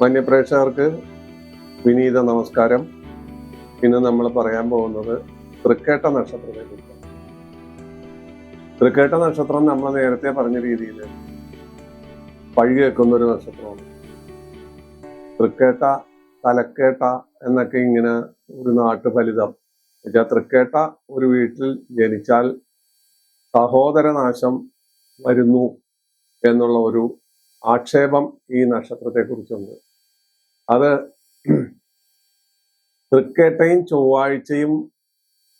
മാന്യപ്രേക്ഷകർക്ക് വിനീത നമസ്കാരം. ഇന്ന് നമ്മൾ പറയാൻ പോകുന്നത് തൃക്കേട്ട നക്ഷത്രത്തെ കുറിച്ചാണ് തൃക്കേട്ട നക്ഷത്രം നമ്മൾ നേരത്തെ പറഞ്ഞ രീതിയിൽ പഴി വെക്കുന്ന ഒരു നക്ഷത്രമാണ്. തൃക്കേട്ട തലക്കേട്ട എന്നൊക്കെ ഇങ്ങനെ ഒരു നാട്ടുഫലിതം എന്നുവെച്ചാൽ തൃക്കേട്ട ഒരു വീട്ടിൽ ജനിച്ചാൽ സഹോദരനാശം വരുന്നു എന്നുള്ള ഒരു ആക്ഷേപം ഈ നക്ഷത്രത്തെ കുറിച്ചുണ്ട് അത് തൃക്കേട്ടയും ചൊവ്വാഴ്ചയും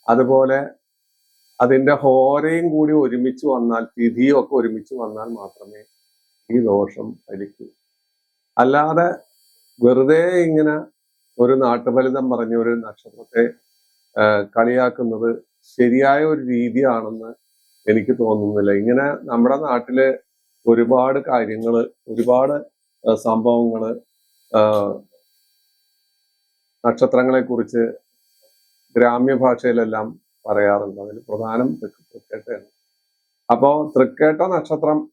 അതുപോലെ അതിന്റെ ഹോരയും കൂടി ഒരുമിച്ച് വന്നാൽ തിഥിയും ഒക്കെ ഒരുമിച്ച് വന്നാൽ മാത്രമേ ഈ ദോഷം ഫലിക്കൂ അല്ലാതെ വെറുതെ ഇങ്ങനെ ഒരു നാട്ടുഫലിതം പറഞ്ഞ ഒരു നക്ഷത്രത്തെ കളിയാക്കുന്നത് ശരിയായ ഒരു രീതിയാണെന്ന് എനിക്ക് തോന്നുന്നില്ല. ഇങ്ങനെ നമ്മുടെ നാട്ടിൽ ഒരുപാട് കാര്യങ്ങൾ ഒരുപാട് ആ, സംഭവങ്ങൾ നക്ഷത്രങ്ങളെ കുറിച്ച് ഗ്രാമ്യ ഭാഷയിലെല്ലാം പറയാറുണ്ട്. അതിൽ പ്രധാനം തൃക്ക് തൃക്കേട്ടയാണ്. അപ്പോ തൃക്കേട്ട നക്ഷത്രം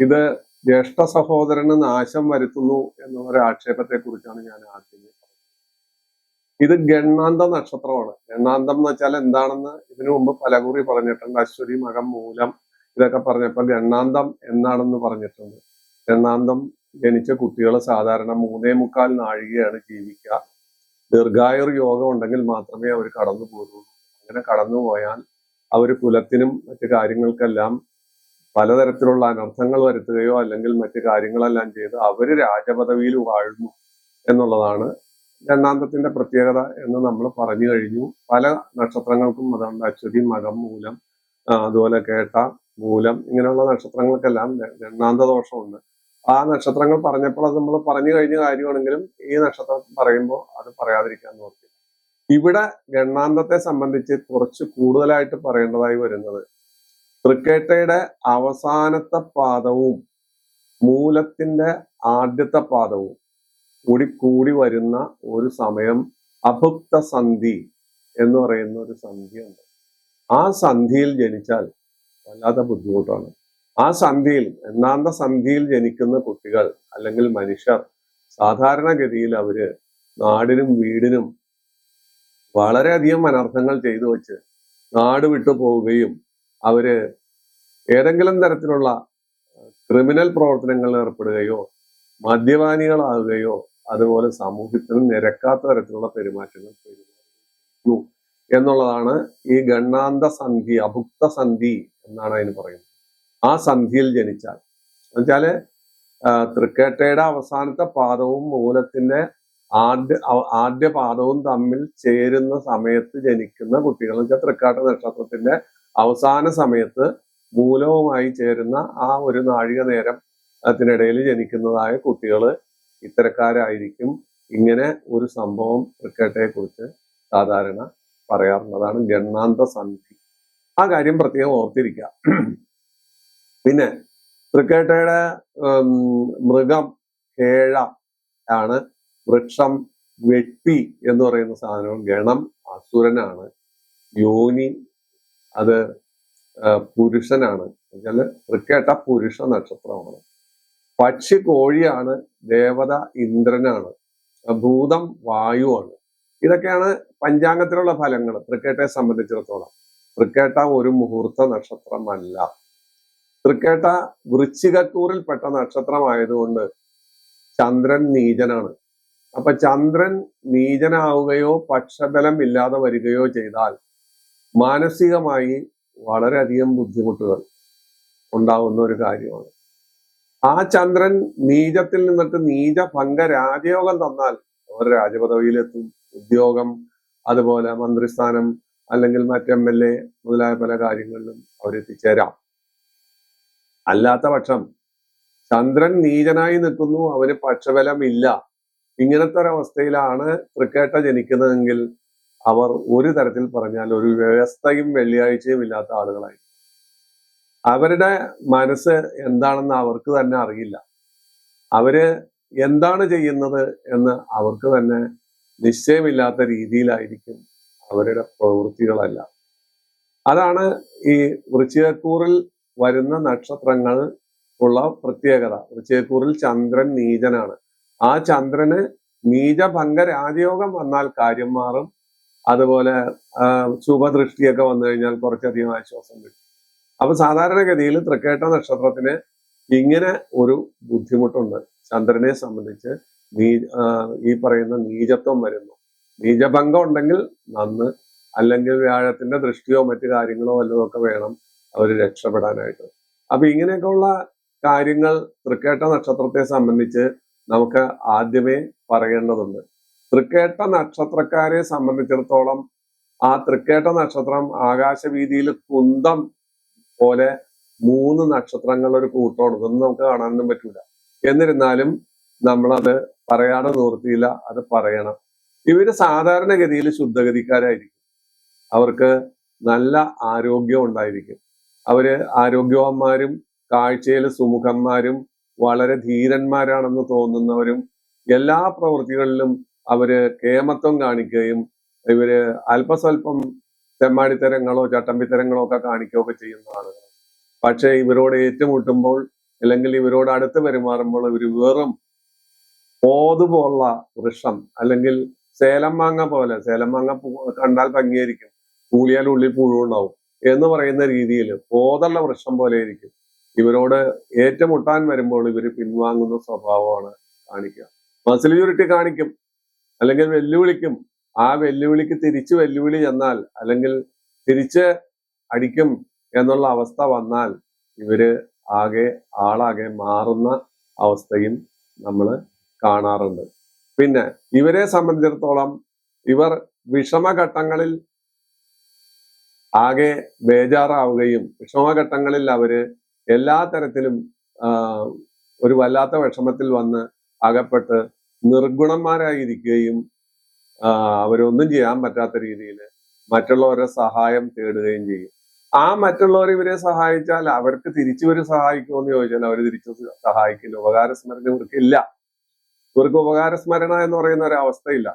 ഇത് ജ്യേഷ്ഠ സഹോദരന് നാശം വരുത്തുന്നു എന്ന ഒരു ആക്ഷേപത്തെ കുറിച്ചാണ് ഞാൻ ആദ്യം ഇത് ഗണ്ണാന്ത നക്ഷത്രമാണ്. ഗണ്ണാന്തം എന്ന് വെച്ചാൽ എന്താണെന്ന് ഇതിനു മുമ്പ് പലകുറി പറഞ്ഞിട്ടുണ്ട്. അശ്വതി മകം മൂലം ഇതൊക്കെ പറഞ്ഞപ്പോൾ ഗണ്ണാന്തം എന്നാണെന്ന് പറഞ്ഞിട്ടുണ്ട്. ഗണ്ണാന്തം ജനിച്ച കുട്ടികൾ സാധാരണ മൂന്നേ മുക്കാൽ നാഴികയാണ് ജീവിക്കുക. ദീർഘായുർ യോഗം ഉണ്ടെങ്കിൽ മാത്രമേ അവർ കടന്നു പോരുള്ളൂ. അങ്ങനെ കടന്നു പോയാൽ അവർ കുലത്തിനും മറ്റ് കാര്യങ്ങൾക്കെല്ലാം പലതരത്തിലുള്ള അനർത്ഥങ്ങൾ വരുത്തുകയോ അല്ലെങ്കിൽ മറ്റ് കാര്യങ്ങളെല്ലാം ചെയ്ത് അവർ രാജപദവിയിൽ വാഴുന്നു എന്നുള്ളതാണ് രണ്ടാന്തത്തിന്റെ പ്രത്യേകത എന്ന് നമ്മൾ പറഞ്ഞു കഴിഞ്ഞു. പല നക്ഷത്രങ്ങൾക്കും അതുകൊണ്ട് അശ്വതി മകം മൂലം അതുപോലെ കേട്ട മൂലം ഇങ്ങനെയുള്ള നക്ഷത്രങ്ങൾക്കെല്ലാം രണ്ടാന്ത ദോഷമുണ്ട് ആ നക്ഷത്രങ്ങൾ പറഞ്ഞപ്പോൾ അത് നമ്മൾ പറഞ്ഞു കഴിഞ്ഞ കാര്യമാണെങ്കിലും ഈ നക്ഷത്രം പറയുമ്പോൾ അത് പറയാതിരിക്കാൻ നോക്കി. ഇവിടെ ഗണ്ണാന്തത്തെ സംബന്ധിച്ച് കുറച്ച് കൂടുതലായിട്ട് പറയേണ്ടതായി വരുന്നത് തൃക്കേട്ടയുടെ അവസാനത്തെ പാദവും മൂലത്തിന്റെ ആദ്യത്തെ പാദവും കൂടി കൂടി വരുന്ന ഒരു സമയം അഭുക്ത സന്ധി എന്ന് പറയുന്ന ഒരു സന്ധിയുണ്ട്. ആ സന്ധിയിൽ ജനിച്ചാൽ വല്ലാത്ത ബുദ്ധിമുട്ടാണ്. ആ സന്ധിയിൽ എന്നാന്ത സന്ധിയിൽ ജനിക്കുന്ന കുട്ടികൾ അല്ലെങ്കിൽ മനുഷ്യർ സാധാരണഗതിയിൽ അവർ നാടിനും വീടിനും വളരെയധികം അനർത്ഥങ്ങൾ ചെയ്തു വെച്ച് നാട് വിട്ടു പോവുകയും അവർ ഏതെങ്കിലും തരത്തിലുള്ള ക്രിമിനൽ പ്രവർത്തനങ്ങളിൽ ഏർപ്പെടുകയോ മദ്യപാനികളാവുകയോ അതുപോലെ സമൂഹത്തിന് നിരക്കാത്ത തരത്തിലുള്ള പെരുമാറ്റങ്ങൾ പെരുമാറുന്നു എന്നുള്ളതാണ് ഈ ഗണ്ണാന്ത സന്ധി അഭുക്ത സന്ധി എന്നാണ് അതിന് പറയുന്നത്. ആ സന്ധിയിൽ ജനിച്ചാൽ. എന്നുവെച്ചാൽ തൃക്കേട്ടയുടെ അവസാനത്തെ പാദവും മൂലത്തിന്റെ ആദ്യ ആദ്യ പാദവും തമ്മിൽ ചേരുന്ന സമയത്ത് ജനിക്കുന്ന കുട്ടികൾ എന്ന് വെച്ചാൽ തൃക്കാട്ട നക്ഷത്രത്തിന്റെ അവസാന സമയത്ത് മൂലവുമായി ചേരുന്ന ആ ഒരു നാഴിക നേരം അതിനിടയിൽ ജനിക്കുന്നതായ കുട്ടികൾ ഇത്തരക്കാരായിരിക്കും. ഇങ്ങനെ ഒരു സംഭവം തൃക്കേട്ടയെ കുറിച്ച് സാധാരണ പറയാറുള്ളതാണ് ഗണ്ണാന്ത സന്ധി. ആ കാര്യം പ്രത്യേകം ഓർത്തിരിക്കുക. പിന്നെ തൃക്കേട്ടയുടെ മൃഗം കേഴ ആണ്. വൃക്ഷം വെട്ടി എന്ന് പറയുന്ന സാധനവും ഗണം അസുരനാണ്. യോനി അത് പുരുഷനാണ്. എന്നുവെച്ചാൽ തൃക്കേട്ട പുരുഷ നക്ഷത്രമാണ്. പക്ഷി കോഴിയാണ് ദേവത ഇന്ദ്രനാണ്. ഭൂതം വായുവാണ് ഇതൊക്കെയാണ് പഞ്ചാംഗത്തിലുള്ള ഫലങ്ങൾ തൃക്കേട്ടയെ സംബന്ധിച്ചിടത്തോളം. തൃക്കേട്ട ഒരു മുഹൂർത്ത നക്ഷത്രമല്ല. തൃക്കേട്ട വൃശ്ചികക്കൂറിൽപ്പെട്ട നക്ഷത്രമായതുകൊണ്ട് ചന്ദ്രൻ നീചനാണ്. അപ്പൊ ചന്ദ്രൻ നീചനാവുകയോ പക്ഷബലം ഇല്ലാതെ വരികയോ ചെയ്താൽ മാനസികമായി വളരെയധികം ബുദ്ധിമുട്ടുകൾ ഉണ്ടാവുന്ന ഒരു കാര്യമാണ്. ആ ചന്ദ്രൻ നീചത്തിൽ നിന്നിട്ട് നീച ഭംഗ രാജയോഗം തന്നാൽ അവർ രാജപദവിയിലെത്തും. ഉദ്യോഗം അതുപോലെ മന്ത്രിസ്ഥാനം അല്ലെങ്കിൽ മറ്റ് എം എൽ എ മുതലായ പല കാര്യങ്ങളിലും അവരെത്തിച്ചേരാം. അല്ലാത്ത പക്ഷം ചന്ദ്രൻ നീചനായി നിൽക്കുന്നു അവന് പക്ഷബലം ഇല്ല ഇങ്ങനത്തെ ഒരവസ്ഥയിലാണ് തൃക്കേട്ട ജനിക്കുന്നതെങ്കിൽ അവർ ഒരു തരത്തിൽ പറഞ്ഞാൽ ഒരു വ്യവസ്ഥയും വെള്ളിയാഴ്ചയും ഇല്ലാത്ത ആളുകളായി. അവരുടെ മനസ്സ് എന്താണെന്ന് അവർക്ക് തന്നെ അറിയില്ല. അവർ എന്താണ് ചെയ്യുന്നത് എന്ന് അവർക്ക് തന്നെ നിശ്ചയമില്ലാത്ത രീതിയിലായിരിക്കും അവരുടെ പ്രവൃത്തികളല്ല. അതാണ് ഈ വൃശ്ചികക്കൂറിൽ വരുന്ന നക്ഷത്രങ്ങൾ ഉള്ള പ്രത്യേകത. ചേക്കൂറിൽ ചന്ദ്രൻ നീചനാണ്. ആ ചന്ദ്രന് നീചഭംഗ രാജയോഗം വന്നാൽ കാര്യം മാറും. അതുപോലെ ശുഭദൃഷ്ടിയൊക്കെ വന്നു കഴിഞ്ഞാൽ കുറച്ചധികം ആശ്വാസം കിട്ടും. അപ്പൊ സാധാരണഗതിയിൽ തൃക്കേട്ട നക്ഷത്രത്തിന് ഇങ്ങനെ ഒരു ബുദ്ധിമുട്ടുണ്ട്. ചന്ദ്രനെ സംബന്ധിച്ച് നീ ഈ പറയുന്ന നീചത്വം വരുന്നു. നീചഭംഗം ഉണ്ടെങ്കിൽ നന്ന് അല്ലെങ്കിൽ വ്യാഴത്തിന്റെ ദൃഷ്ടിയോ മറ്റു കാര്യങ്ങളോ വല്ലതും ഒക്കെ വേണം. അവർ രക്ഷപ്പെടാനായിട്ട്. അപ്പൊ ഇങ്ങനെയൊക്കെയുള്ള കാര്യങ്ങൾ തൃക്കേട്ട നക്ഷത്രത്തെ സംബന്ധിച്ച് നമുക്ക് ആദ്യമേ പറയേണ്ടതുണ്ട്. തൃക്കേട്ട നക്ഷത്രക്കാരെ സംബന്ധിച്ചിടത്തോളം ആ തൃക്കേട്ട നക്ഷത്രം ആകാശവീതിയിൽ കുന്തം പോലെ മൂന്ന് നക്ഷത്രങ്ങൾ ഒരു കൂട്ടമാണ്. ഇതൊന്നും നമുക്ക് കാണാനൊന്നും പറ്റൂല. എന്നിരുന്നാലും നമ്മളത് പറയാതെ നിവൃത്തിയില്ല അത് പറയണം. ഇവർ സാധാരണഗതിയിൽ ശുദ്ധഗതിക്കാരായിരിക്കും. അവർക്ക് നല്ല ആരോഗ്യം ഉണ്ടായിരിക്കും. അവർ ആരോഗ്യവാന്മാരും കാഴ്ചയിൽ സുമുഖന്മാരും വളരെ ധീരന്മാരാണെന്ന് തോന്നുന്നവരും എല്ലാ പ്രവൃത്തികളിലും അവർ കേമത്വം കാണിക്കുകയും ഇവർ അല്പസ്വല്പം തെമ്മാടിത്തരങ്ങളോ ചട്ടമ്പിത്തരങ്ങളോ ഒക്കെ കാണിക്കുകയൊക്കെ ചെയ്യുന്ന ആളുകൾ പക്ഷേ ഇവരോട് ഏറ്റുമുട്ടുമ്പോൾ അല്ലെങ്കിൽ ഇവരോട് അടുത്ത് പെരുമാറുമ്പോൾ ഇവർ വെറും പോതുപോലുള്ള വൃക്ഷം അല്ലെങ്കിൽ സേലം മാങ്ങ പോലെ സേലം മാങ്ങ കണ്ടാൽ ഭംഗിയായിരിക്കും. കൂലിയാൽ ഉള്ളിൽ പുഴുണ്ടാവും എന്ന് പറയുന്ന രീതിയിൽ പോതള്ള വൃക്ഷം പോലെ ഇരിക്കും. ഇവരോട് ഏറ്റുമുട്ടാൻ വരുമ്പോൾ ഇവർ പിൻവാങ്ങുന്ന സ്വഭാവമാണ് കാണിക്കുക. മസിൽ കാണിക്കും അല്ലെങ്കിൽ വെല്ലുവിളിക്കും. ആ വെല്ലുവിളിക്ക് തിരിച്ചു വെല്ലുവിളി ചെന്നാൽ അല്ലെങ്കിൽ തിരിച്ച് അടിക്കും എന്നുള്ള അവസ്ഥ വന്നാൽ ഇവർ ആകെ ആളാകെ മാറുന്ന അവസ്ഥയും നമ്മൾ കാണാറുണ്ട്. പിന്നെ ഇവരെ സംബന്ധിച്ചിടത്തോളം ഇവർ വിഷമഘട്ടങ്ങളിൽ ആകെ ബേജാറാവുകയും വിഷമഘട്ടങ്ങളിൽ അവർ എല്ലാ തരത്തിലും ഒരു വല്ലാത്ത വിഷമത്തിൽ വന്ന് അകപ്പെട്ട് നിർഗുണന്മാരായിരിക്കുകയും അവരൊന്നും ചെയ്യാൻ പറ്റാത്ത രീതിയിൽ മറ്റുള്ളവരുടെ സഹായം തേടുകയും ചെയ്യും. ആ മറ്റുള്ളവർ ഇവരെ സഹായിച്ചാൽ അവർക്ക് തിരിച്ചു ഇവർ സഹായിക്കുമോ എന്ന് ചോദിച്ചാൽ അവർ തിരിച്ചു സഹായിക്കില്ല. ഉപകാരസ്മരണ ഇവർക്ക് ഇല്ല. ഇവർക്ക് ഉപകാരസ്മരണ എന്ന് പറയുന്ന ഒരു അവസ്ഥയില്ല.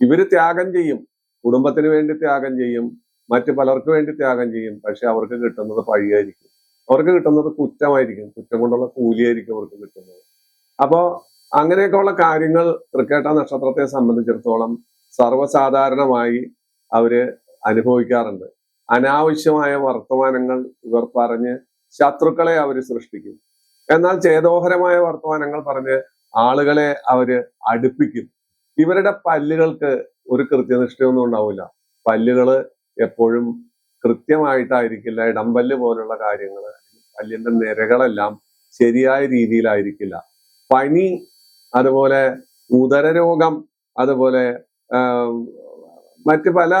ഇവർ ത്യാഗം ചെയ്യും. കുടുംബത്തിന് വേണ്ടി ത്യാഗം ചെയ്യും. മറ്റു പലർക്ക് വേണ്ടി ത്യാഗം ചെയ്യും. പക്ഷെ അവർക്ക് കിട്ടുന്നത് പഴിയായിരിക്കും. അവർക്ക് കിട്ടുന്നത് കുറ്റമായിരിക്കും. കുറ്റം കൊണ്ടുള്ള കൂലിയായിരിക്കും അവർക്ക് കിട്ടുന്നത്. അപ്പോ അങ്ങനെയൊക്കെയുള്ള കാര്യങ്ങൾ തൃക്കേട്ട നക്ഷത്രത്തെ സംബന്ധിച്ചിടത്തോളം സർവസാധാരണമായി അവർ അനുഭവിക്കാറുണ്ട്. അനാവശ്യമായ വർത്തമാനങ്ങൾ ഇവർ പറഞ്ഞ് ശത്രുക്കളെ അവർ സൃഷ്ടിക്കും. എന്നാൽ ചേതോഹരമായ വർത്തമാനങ്ങൾ പറഞ്ഞ് ആളുകളെ അവർ അടുപ്പിക്കും. ഇവരുടെ പല്ലുകൾക്ക് ഒരു കൃത്യനിഷ്ഠയൊന്നും ഉണ്ടാവില്ല. പല്ലുകൾ എപ്പോഴും കൃത്യമായിട്ടായിരിക്കില്ല ഇടംപല്ല് പോലുള്ള കാര്യങ്ങൾ പല്ലിന്റെ നിരകളെല്ലാം ശരിയായ രീതിയിലായിരിക്കില്ല. പനി അതുപോലെ ഉദരരോഗം അതുപോലെ മറ്റ് പല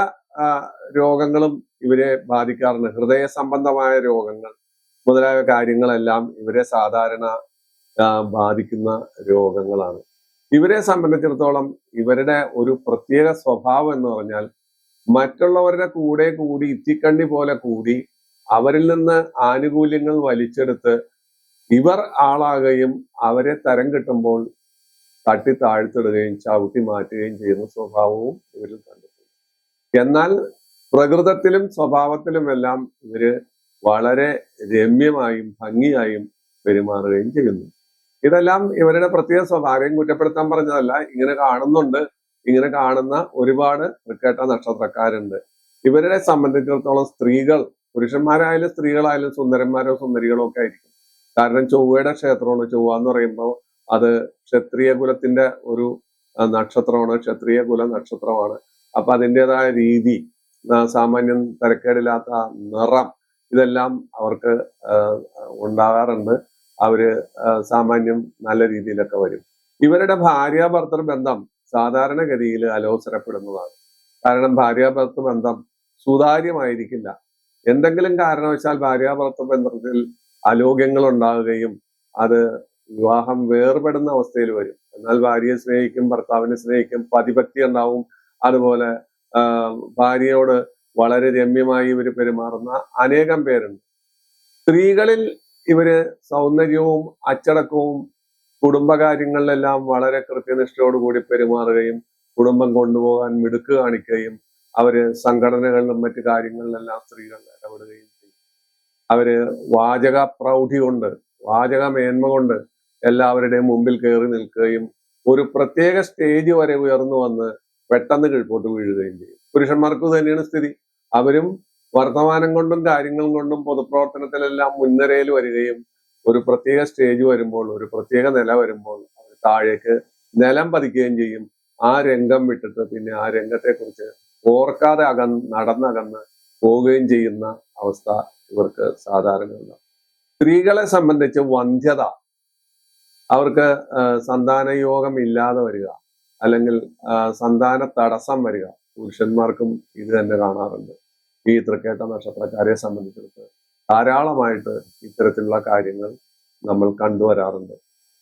രോഗങ്ങളും ഇവരെ ബാധിക്കാറുണ്ട്. ഹൃദയ സംബന്ധമായ രോഗങ്ങൾ മുതലായ കാര്യങ്ങളെല്ലാം ഇവരെ സാധാരണ ബാധിക്കുന്ന രോഗങ്ങളാണ്. ഇവരെ സംബന്ധിച്ചിടത്തോളം ഇവരുടെ ഒരു പ്രത്യേക സ്വഭാവം എന്ന് പറഞ്ഞാൽ മറ്റുള്ളവരുടെ കൂടെ കൂടി ഇത്തിക്കണ്ണി പോലെ കൂടി അവരിൽ നിന്ന് ആനുകൂല്യങ്ങൾ വലിച്ചെടുത്ത് ഇവർ ആളാകുകയും അവരെ തരം കിട്ടുമ്പോൾ തട്ടി താഴ്ത്തിടുകയും ചവിട്ടി മാറ്റുകയും ചെയ്യുന്ന സ്വഭാവവും ഇവരിൽ കണ്ടിട്ടുണ്ട്. എന്നാൽ പ്രകൃതത്തിലും സ്വഭാവത്തിലുമെല്ലാം ഇവർ വളരെ രമ്യമായും ഭംഗിയായും പെരുമാറുകയും ചെയ്യുന്നു. ഇതെല്ലാം ഇവരുടെ പ്രത്യേക സ്വഭാവം. കുറ്റപ്പെടുത്താൻ പറഞ്ഞതല്ല ഇങ്ങനെ കാണുന്നുണ്ട്. ഇങ്ങനെ കാണുന്ന ഒരുപാട് തൃക്കേട്ട നക്ഷത്രക്കാരുണ്ട്. ഇവരെ സംബന്ധിച്ചിടത്തോളം സ്ത്രീകൾ പുരുഷന്മാരായാലും സ്ത്രീകളായാലും സുന്ദരന്മാരോ സുന്ദരികളോ ഒക്കെ ആയിരിക്കും. കാരണം ചൊവ്വയുടെ ക്ഷേത്രമാണ്. ചൊവ്വ എന്ന് പറയുമ്പോൾ അത് ക്ഷത്രിയ കുലത്തിന്റെ ഒരു നക്ഷത്രമാണ്. ക്ഷത്രിയ കുല നക്ഷത്രമാണ്. അപ്പൊ അതിന്റെതായ രീതി സാമാന്യം തരക്കേടില്ലാത്ത നിറം ഇതെല്ലാം അവർക്ക് ഉണ്ടാകാറുണ്ട്. അവർ സാമാന്യം നല്ല രീതിയിലൊക്കെ വരും. ഇവരുടെ ഭാര്യ ഭർത്തൃ ബന്ധം സാധാരണഗതിയിൽ അലോസരപ്പെടുന്നതാണ്. കാരണം ഭാര്യ ഭർത്തൃ ബന്ധം സുതാര്യമായിരിക്കില്ല. എന്തെങ്കിലും കാരണവശാൽ ഭാര്യ ഭർത്തൃ ബന്ധത്തിൽ അലോക്യങ്ങൾ ഉണ്ടാവുകയും അത് വിവാഹം വേർപെടുന്ന അവസ്ഥയിൽ വരും. എന്നാൽ ഭാര്യയെ സ്നേഹിക്കും ഭർത്താവിനെ സ്നേഹിക്കും പതിഭക്തി ഉണ്ടാവും. അതുപോലെ ഭാര്യയോട് വളരെ രമ്യമായി ഇവർ പെരുമാറുന്ന അനേകം പേരുണ്ട്. സ്ത്രീകളിൽ ഇവർ സൗന്ദര്യവും അച്ചടക്കവും കുടുംബകാര്യങ്ങളിലെല്ലാം വളരെ കൃത്യനിഷ്ഠയോടുകൂടി പെരുമാറുകയും കുടുംബം കൊണ്ടുപോകാൻ മിടുക്ക് കാണിക്കുകയും അവർ സംഘടനകളിലും മറ്റു കാര്യങ്ങളിലെല്ലാം സ്ത്രീകൾ ഇടപെടുകയും ചെയ്യും. അവർ വാചക പ്രൗഢി കൊണ്ട് വാചക മേന്മ കൊണ്ട് എല്ലാവരുടെയും മുമ്പിൽ കയറി നിൽക്കുകയും ഒരു പ്രത്യേക സ്റ്റേജ് വരെ ഉയർന്നു വന്ന് പെട്ടെന്ന് കീഴ്പോട്ട് വീഴുകയും ചെയ്യും. പുരുഷന്മാർക്ക് തന്നെയാണ് സ്ഥിതി. അവരും വർത്തമാനം കൊണ്ടും കാര്യങ്ങൾ കൊണ്ടും പൊതുപ്രവർത്തനത്തിലെല്ലാം മുൻനിരയിൽ വരികയും ഒരു പ്രത്യേക സ്റ്റേജ് വരുമ്പോൾ ഒരു പ്രത്യേക നില വരുമ്പോൾ അവർ താഴേക്ക് നിലം പതിക്കുകയും ചെയ്യും. ആ രംഗം വിട്ടിട്ട് പിന്നെ ആ രംഗത്തെ കുറിച്ച് ഓർക്കാതെ അകന്ന് നടന്നകന്ന് പോവുകയും ചെയ്യുന്ന അവസ്ഥ ഇവർക്ക് സാധാരണയുണ്ട് സ്ത്രീകളെ സംബന്ധിച്ച് വന്ധ്യത. അവർക്ക് സന്താനയോഗം സന്താന യോഗം ഇല്ലാതെ വരിക. അല്ലെങ്കിൽ സന്താന തടസ്സം വരിക. പുരുഷന്മാർക്കും ഇത് തന്നെ കാണാറുണ്ട്. ഈ തൃക്കേട്ട നക്ഷത്രക്കാരെ സംബന്ധിച്ചിടത്ത് ധാരാളമായിട്ട് ഇത്തരത്തിലുള്ള കാര്യങ്ങൾ നമ്മൾ കണ്ടുവരാറുണ്ട്.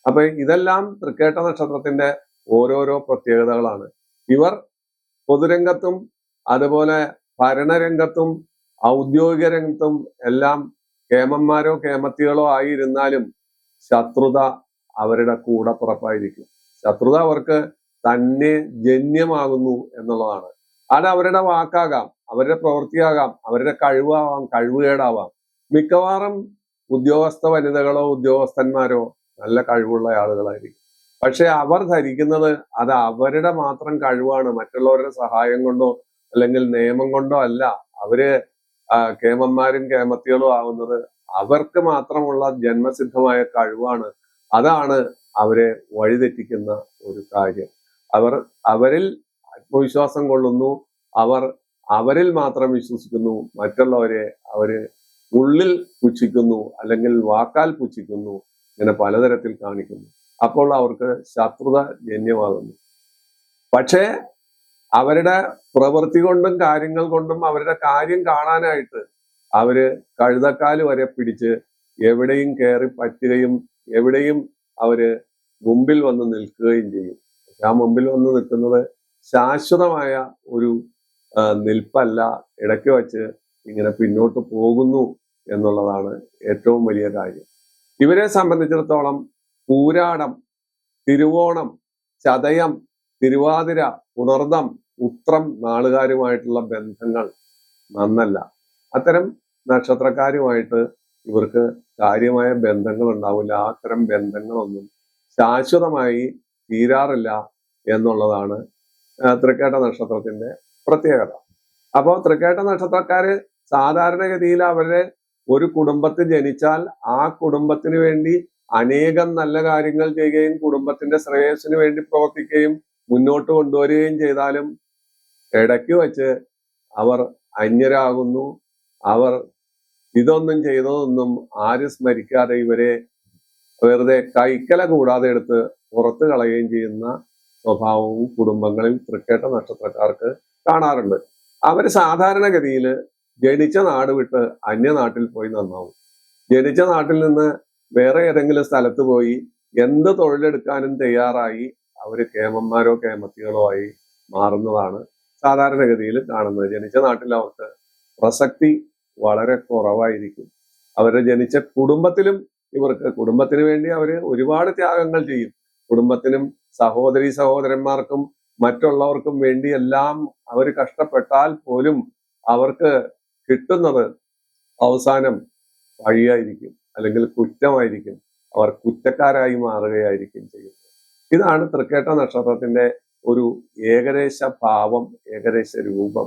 അപ്പൊ ഇതെല്ലാം തൃക്കേട്ട നക്ഷത്രത്തിന്റെ ഓരോരോ പ്രത്യേകതകളാണ്. ഇവർ പൊതുരംഗത്തും അതുപോലെ ഭരണരംഗത്തും ഔദ്യോഗിക രംഗത്തും എല്ലാം കേമന്മാരോ കേമത്തികളോ ആയിരുന്നാലും ശത്രുത അവരുടെ കൂടപ്പുറപ്പായിരിക്കും. ശത്രുത അവർക്ക് തന്നെ ജന്യമാകുന്നു എന്നുള്ളതാണ്. അത് അവരുടെ വാക്കാകാം അവരുടെ പ്രവൃത്തിയാകാം അവരുടെ കഴിവാവാം കഴിവുകേടാവാം. മിക്കവാറും ഉദ്യോഗസ്ഥ വനിതകളോ ഉദ്യോഗസ്ഥന്മാരോ നല്ല കഴിവുള്ള ആളുകളായിരിക്കും. പക്ഷെ അവർ ധരിക്കുന്നത് അത് അവരുടെ മാത്രം കഴിവാണ്. മറ്റുള്ളവരുടെ സഹായം കൊണ്ടോ അല്ലെങ്കിൽ നിയമം കൊണ്ടോ അല്ല. അവർ കേമന്മാരും കേമത്തികളും ആവുന്നത് അവർക്ക് മാത്രമുള്ള ജന്മസിദ്ധമായ കഴിവാണ്. അതാണ് അവരെ വഴിതെറ്റിക്കുന്ന ഒരു കാര്യം. അവർ അവരിൽ ആത്മവിശ്വാസം കൊള്ളുന്നു. അവർ അവരിൽ മാത്രം വിശ്വസിക്കുന്നു. മറ്റുള്ളവരെ അവർ ഉള്ളിൽ പുച്ഛിക്കുന്നു അല്ലെങ്കിൽ വാക്കാൽ പുച്ഛിക്കുന്നു ഇങ്ങനെ പലതരത്തിൽ കാണിക്കുന്നു. അപ്പോൾ അവർക്ക് ശത്രുത ജന്യമാകുന്നു. പക്ഷേ അവരുടെ പ്രവൃത്തി കൊണ്ടും കാര്യങ്ങൾ കൊണ്ടും അവരുടെ കാര്യം കാണാനായിട്ട് അവർ കഴുതക്കാൽ വരെ പിടിച്ച് എവിടെയും കയറി പറ്റുകയും എവിടെയും അവർ മുമ്പിൽ വന്ന് നിൽക്കുകയും ചെയ്യും. പക്ഷെ ആ മുമ്പിൽ വന്ന് നിൽക്കുന്നത് ശാശ്വതമായ ഒരു നിൽപ്പല്ല. ഇടയ്ക്ക് വച്ച് ഇങ്ങനെ പിന്നോട്ട് പോകുന്നു എന്നുള്ളതാണ് ഏറ്റവും വലിയ കാര്യം. ഇവരെ സംബന്ധിച്ചിടത്തോളം പൂരാടം തിരുവോണം ചതയം തിരുവാതിര ഉണർദം ഉത്രം നാളുകാരുമായിട്ടുള്ള ബന്ധങ്ങൾ നന്നല്ല. അത്തരം നക്ഷത്രക്കാരുമായിട്ട് ഇവർക്ക് കാര്യമായ ബന്ധങ്ങൾ ഉണ്ടാവില്ല അത്തരം ബന്ധങ്ങളൊന്നും ശാശ്വതമായി തീരാറില്ല എന്നുള്ളതാണ് തൃക്കേട്ട നക്ഷത്രത്തിന്റെ പ്രത്യേകത. അപ്പോൾ തൃക്കേട്ട നക്ഷത്രക്കാര് സാധാരണഗതിയിൽ അവരുടെ ഒരു കുടുംബത്തിൽ ജനിച്ചാൽ ആ കുടുംബത്തിന് വേണ്ടി അനേകം നല്ല കാര്യങ്ങൾ ചെയ്യുകയും കുടുംബത്തിന്റെ ശ്രേയസ്സിന് വേണ്ടി പ്രവർത്തിക്കുകയും മുന്നോട്ട് കൊണ്ടുവരികയും ചെയ്താലും ഇടയ്ക്ക് വച്ച് അവർ അന്യരാകുന്നു. അവർ ഇതൊന്നും ചെയ്തതൊന്നും ആരും സ്മരിക്കാതെ ഇവരെ വെറുതെ കൈക്കല കൂടാതെ എടുത്ത് പുറത്തു കളയുകയും ചെയ്യുന്ന സ്വഭാവവും കുടുംബങ്ങളിൽ തൃക്കേട്ട നക്ഷത്രക്കാർക്ക് കാണാറുണ്ട്. അവർ സാധാരണഗതിയിൽ ജനിച്ച നാട് വിട്ട് അന്യനാട്ടിൽ പോയി നന്നാവും. ജനിച്ച നാട്ടിൽ നിന്ന് വേറെ ഏതെങ്കിലും സ്ഥലത്ത് പോയി എന്ത് തൊഴിലെടുക്കാനും തയ്യാറായി അവർ കേമന്മാരോ കേമത്തികളോ ആയി മാറുന്നതാണ് സാധാരണഗതിയിൽ കാണുന്നത്. ജനിച്ച നാട്ടിൽ അവർക്ക് പ്രസക്തി വളരെ കുറവായിരിക്കും. അവരുടെ ജനിച്ച കുടുംബത്തിലും ഇവർക്ക് കുടുംബത്തിന് വേണ്ടി അവർ ഒരുപാട് ത്യാഗങ്ങൾ ചെയ്യും. കുടുംബത്തിനും സഹോദരി സഹോദരന്മാർക്കും മറ്റുള്ളവർക്കും വേണ്ടി എല്ലാം അവർ കഷ്ടപ്പെട്ടാൽ പോലും അവർക്ക് കിട്ടുന്നത് അവസാനം വഴിയായിരിക്കും അല്ലെങ്കിൽ കുറ്റമായിരിക്കും. അവർ കുറ്റക്കാരായി മാറുകയായിരിക്കും ചെയ്യുന്നത്. ഇതാണ് തൃക്കേട്ട നക്ഷത്രത്തിന്റെ ഒരു ഏകദേശ ഭാവം ഏകദേശ രൂപം.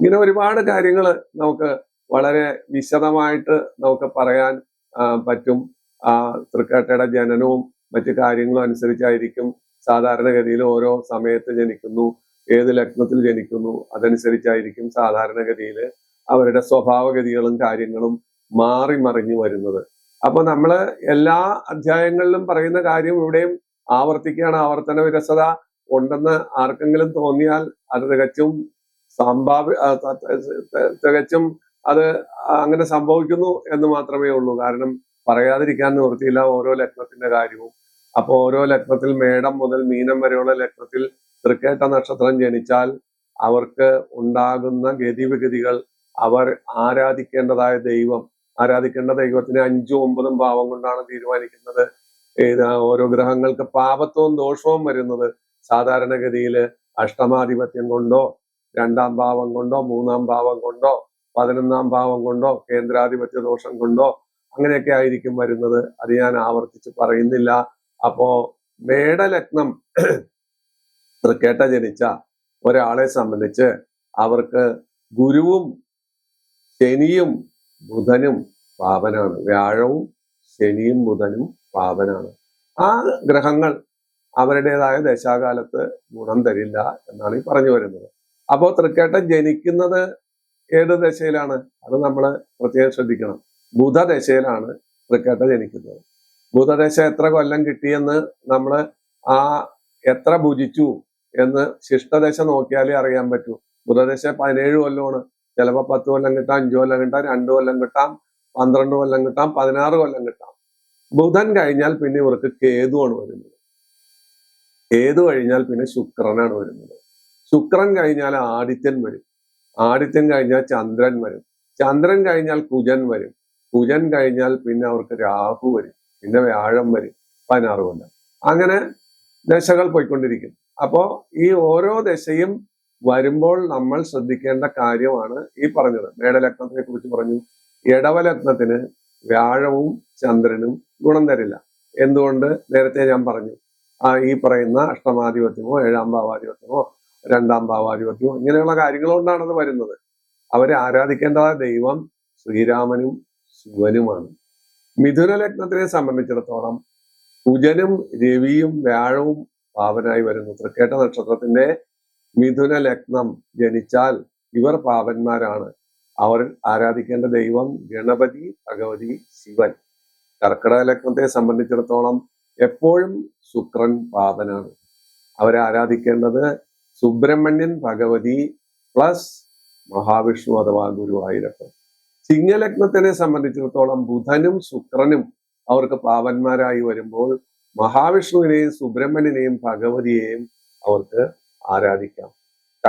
ഇങ്ങനെ ഒരുപാട് കാര്യങ്ങൾ നമുക്ക് വളരെ വിശദമായിട്ട് നമുക്ക് പറയാൻ പറ്റും. തൃക്കേട്ടയുടെ ജനനവും മറ്റു കാര്യങ്ങളും അനുസരിച്ചായിരിക്കും. സാധാരണഗതിയിൽ ഓരോ സമയത്ത് ജനിക്കുന്നു ഏത് ലഗ്നത്തിൽ ജനിക്കുന്നു അതനുസരിച്ചായിരിക്കും സാധാരണഗതിയിൽ അവരുടെ സ്വഭാവഗതികളും കാര്യങ്ങളും മാറി മറിഞ്ഞു വരുന്നത്. അപ്പൊ നമ്മൾ എല്ലാ അധ്യായങ്ങളിലും പറയുന്ന കാര്യം ഇവിടെയും ആവർത്തിക്കുകയാണ്. ആവർത്തന വിരസത ഉണ്ടെന്ന് ആർക്കെങ്കിലും തോന്നിയാൽ അത് തികച്ചും സംഭാവ്യ തികച്ചും അത് അങ്ങനെ സംഭവിക്കുന്നു എന്ന് മാത്രമേ ഉള്ളൂ. കാരണം പറയാതിരിക്കാൻ നിവൃത്തിയില്ല ഓരോ ലഗ്നത്തിന്റെ കാര്യവും. അപ്പൊ ഓരോ ലഗ്നത്തിൽ മേടം മുതൽ മീനം വരെയുള്ള ലഗ്നത്തിൽ തൃക്കേട്ട നക്ഷത്രം ജനിച്ചാൽ അവർക്ക് ഉണ്ടാകുന്ന ഗതിവിഗതികൾ അവർ ആരാധിക്കേണ്ടതായ ദൈവം ആരാധിക്കേണ്ട ദൈവത്തിന് അഞ്ചും ഒമ്പതും ഭാവം കൊണ്ടാണ് തീരുമാനിക്കുന്നത്. ഓരോ ഗ്രഹങ്ങൾക്ക് പാപത്വവും ദോഷവും വരുന്നത് സാധാരണഗതിയിൽ അഷ്ടമാധിപത്യം കൊണ്ടോ രണ്ടാം ഭാവം കൊണ്ടോ മൂന്നാം ഭാവം കൊണ്ടോ പതിനൊന്നാം ഭാവം കൊണ്ടോ കേന്ദ്രാധിപത്യ ദോഷം കൊണ്ടോ അങ്ങനെയൊക്കെ ആയിരിക്കും വരുന്നത്. അത് ഞാൻ ആവർത്തിച്ച് പറയുന്നില്ല. അപ്പോ മേടലഗ്നം തൃക്കേട്ട ജനിച്ച ഒരാളെ സംബന്ധിച്ച് അവർക്ക് ഗുരുവും ശനിയും ബുധനും പാപനാണ് വ്യാഴവും ശനിയും ബുധനും പാപനാണ് ആ ഗ്രഹങ്ങൾ അവരുടേതായ ദശാകാലത്ത് ഗുണം തരില്ല എന്നാണ് ഈ പറഞ്ഞു വരുന്നത്. അപ്പോൾ തൃക്കേട്ടൻ ജനിക്കുന്നത് ഏത് ദശയിലാണ്? അത് നമ്മൾ പ്രത്യേകം ശ്രദ്ധിക്കണം. ബുധദശയിലാണ് തൃക്കേട്ടൻ ജനിക്കുന്നത്. ബുധദശ എത്ര കൊല്ലം കിട്ടിയെന്ന് നമ്മൾ ആ എത്ര ഭുജിച്ചു എന്ന് ശിഷ്ടദശ നോക്കിയാലേ അറിയാൻ പറ്റൂ. ബുധദശ പതിനേഴ് കൊല്ലമാണ് ചിലപ്പോൾ പത്ത് കൊല്ലം കിട്ടാം അഞ്ചു കൊല്ലം കിട്ടാം രണ്ട് കൊല്ലം കിട്ടാം പന്ത്രണ്ട് കൊല്ലം കിട്ടാം പതിനാറ് കൊല്ലം കിട്ടാം. ബുധൻ കഴിഞ്ഞാൽ പിന്നെ ഇവർക്ക് കേതുവാണ് വരുന്നത്. കേതു കഴിഞ്ഞാൽ പിന്നെ ശുക്രനാണ് വരുന്നത്. ശുക്രൻ കഴിഞ്ഞാൽ ആദിത്യൻ വരും. ആദിത്യൻ കഴിഞ്ഞാൽ ചന്ദ്രൻ വരും. ചന്ദ്രൻ കഴിഞ്ഞാൽ കുജൻ വരും. കുജൻ കഴിഞ്ഞാൽ പിന്നെ അവർക്ക് രാഹു വരും. പിന്നെ വ്യാഴം വരും. പതിനാറ് കൊല്ലം. അങ്ങനെ ദശകൾ പോയിക്കൊണ്ടിരിക്കും. അപ്പോ ഈ ഓരോ ദശയും വരുമ്പോൾ നമ്മൾ ശ്രദ്ധിക്കേണ്ട കാര്യമാണ് ഈ പറഞ്ഞത്. മേടലഗ്നത്തിനെ കുറിച്ച് പറഞ്ഞു. ഇടവലഗ്നത്തിന് വ്യാഴവും ചന്ദ്രനും ഗുണം തരില്ല. എന്തുകൊണ്ട്? നേരത്തെ ഞാൻ പറഞ്ഞു. ആ ഈ പറയുന്ന അഷ്ടമാധിപത്യമോ ഏഴാം ഭാവാധിപത്യമോ രണ്ടാം ഭാവാധിപത്യമോ ഇങ്ങനെയുള്ള കാര്യങ്ങൾ കൊണ്ടാണത് വരുന്നത്. അവരെ ആരാധിക്കേണ്ട ദൈവം ശ്രീരാമനും ശിവനുമാണ്. മിഥുന ലഗ്നത്തിനെ സംബന്ധിച്ചിടത്തോളം കുജനും രവിയും വ്യാഴവും പാവനായി വരുന്നു. തൃക്കേട്ട നക്ഷത്രത്തിന്റെ മിഥുന ലഗ്നം ജനിച്ചാൽ ഇവർ പാപന്മാരാണ് അവർ ആരാധിക്കേണ്ട ദൈവം ഗണപതി ഭഗവതി ശിവൻ. കർക്കിടക ലഗ്നത്തെ സംബന്ധിച്ചിടത്തോളം എപ്പോഴും ശുക്രൻ പാപനാണ് അവരെ ആരാധിക്കേണ്ടത് സുബ്രഹ്മണ്യൻ ഭഗവതി പ്ലസ് മഹാവിഷ്ണു അഥവാ ഗുരുവായൂരപ്പൻ ചിങ്ങലഗ്നത്തിനെ സംബന്ധിച്ചിടത്തോളം ബുധനും ശുക്രനും അവർക്ക് പാവന്മാരായി വരുമ്പോൾ മഹാവിഷ്ണുവിനെയും സുബ്രഹ്മണ്യനെയും ഭഗവതിയെയും അവർക്ക് ആരാധിക്കാം.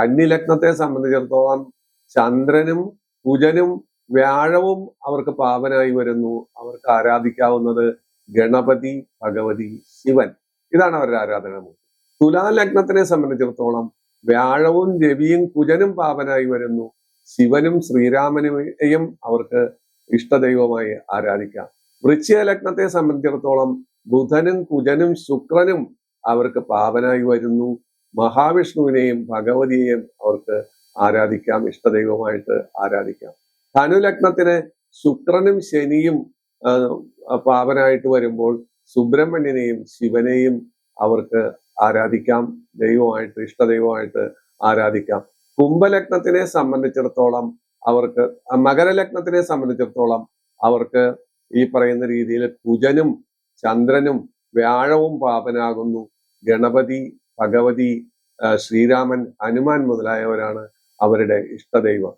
കന്നി ലഗ്നത്തെ സംബന്ധിച്ചിടത്തോളം ചന്ദ്രനും കുജനും വ്യാഴവും അവർക്ക് പാവനായി വരുന്നു. അവർക്ക് ആരാധിക്കാവുന്നത് ഗണപതി ഭഗവതി ശിവൻ. ഇതാണ് അവരുടെ ആരാധനാമൂർത്തി. തുലാ ലഗ്നത്തിനെ സംബന്ധിച്ചിടത്തോളം വ്യാഴവും രവിയും കുജനും പാവനായി വരുന്നു. ശിവനും ശ്രീരാമനെയും അവർക്ക് ഇഷ്ടദൈവമായി ആരാധിക്കാം. വൃശ്ചിക ലഗ്നത്തെ സംബന്ധിച്ചിടത്തോളം ബുധനും കുജനും ശുക്രനും അവർക്ക് പാവനായി വരുന്നു. മഹാവിഷ്ണുവിനെയും ഭഗവതിയെയും അവർക്ക് ആരാധിക്കാം ഇഷ്ടദൈവമായിട്ട് ആരാധിക്കാം. ധനുലഗ്നത്തിന് ശുക്രനും ശനിയും പാപനായിട്ട് വരുമ്പോൾ സുബ്രഹ്മണ്യനെയും ശിവനെയും അവർക്ക് ആരാധിക്കാം ദൈവമായിട്ട് ഇഷ്ടദൈവമായിട്ട് ആരാധിക്കാം. കുംഭലഗ്നത്തിനെ സംബന്ധിച്ചിടത്തോളം അവർക്ക് മകരലഗ്നത്തിനെ സംബന്ധിച്ചിടത്തോളം അവർക്ക് ഈ പറയുന്ന രീതിയിൽ കുജനും ചന്ദ്രനും വ്യാഴവും പാപനാകുന്നു. ഗണപതി ഭഗവതി ശ്രീരാമൻ ഹനുമാൻ മുതലായവരാണ് അവരുടെ ഇഷ്ടദൈവം.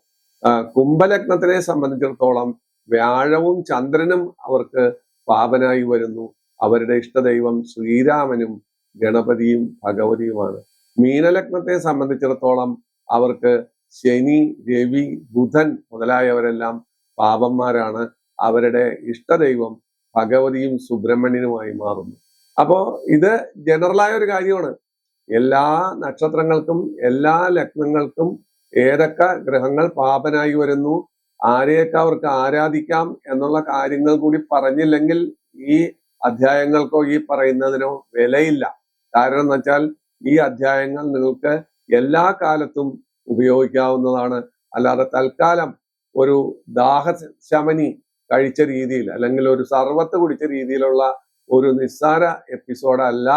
കുംഭലഗ്നത്തിനെ സംബന്ധിച്ചിടത്തോളം വ്യാഴവും ചന്ദ്രനും അവർക്ക് പാപനായി വരുന്നു. അവരുടെ ഇഷ്ടദൈവം ശ്രീരാമനും ഗണപതിയും ഭഗവതിയുമാണ്. മീനലഗ്നത്തെ സംബന്ധിച്ചിടത്തോളം അവർക്ക് ശനി രവി ബുധൻ മുതലായവരെല്ലാം പാപന്മാരാണ്. അവരുടെ ഇഷ്ടദൈവം ഭഗവതിയും സുബ്രഹ്മണ്യനുമായി മാറുന്നു. അപ്പോ ഇത് ജനറലായ ഒരു കാര്യമാണ്. എല്ലാ നക്ഷത്രങ്ങൾക്കും എല്ലാ ലഗ്നങ്ങൾക്കും ഏതൊക്കെ ഗ്രഹങ്ങൾ പാപനായി വരുന്നു ആരെയൊക്കെ അവർക്ക് ആരാധിക്കാം എന്നുള്ള കാര്യങ്ങൾ കൂടി പറഞ്ഞില്ലെങ്കിൽ ഈ അധ്യായങ്ങൾക്കോ ഈ പറയുന്നതിനോ വിലയില്ല. കാരണം എന്ന് വെച്ചാൽ ഈ അധ്യായങ്ങൾ നിങ്ങൾക്ക് എല്ലാ കാലത്തും ഉപയോഗിക്കാവുന്നതാണ്. അല്ലാതെ തൽക്കാലം ഒരു ദാഹശമനി കഴിച്ച രീതിയിൽ അല്ലെങ്കിൽ ഒരു സർവത്ത് കുടിച്ച രീതിയിലുള്ള ഒരു നിസ്സാര എപ്പിസോഡല്ല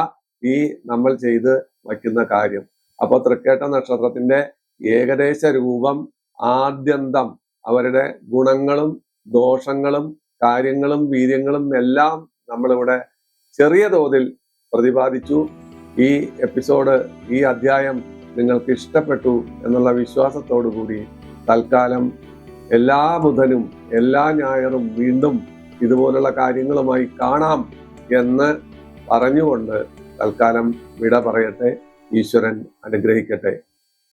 ഈ നമ്മൾ ചെയ്ത് വയ്ക്കുന്ന കാര്യം. അപ്പൊ തൃക്കേട്ട നക്ഷത്രത്തിന്റെ ഏകദേശ രൂപം ആദ്യന്തം. അവരുടെ ഗുണങ്ങളും ദോഷങ്ങളും കാര്യങ്ങളും വീര്യങ്ങളും എല്ലാം നമ്മളിവിടെ ചെറിയ തോതിൽ പ്രതിപാദിച്ചു. ഈ എപ്പിസോഡ് ഈ അധ്യായം നിങ്ങൾക്ക് ഇഷ്ടപ്പെട്ടു എന്നുള്ള വിശ്വാസത്തോടു കൂടി തൽക്കാലം എല്ലാ ബുധനും എല്ലാ ഞായറും വീണ്ടും ഇതുപോലുള്ള കാര്യങ്ങളുമായി കാണാം എന്ന് പറഞ്ഞുകൊണ്ട് തൽക്കാലം വിട പറയട്ടെ. ഈശ്വരൻ അനുഗ്രഹിക്കട്ടെ.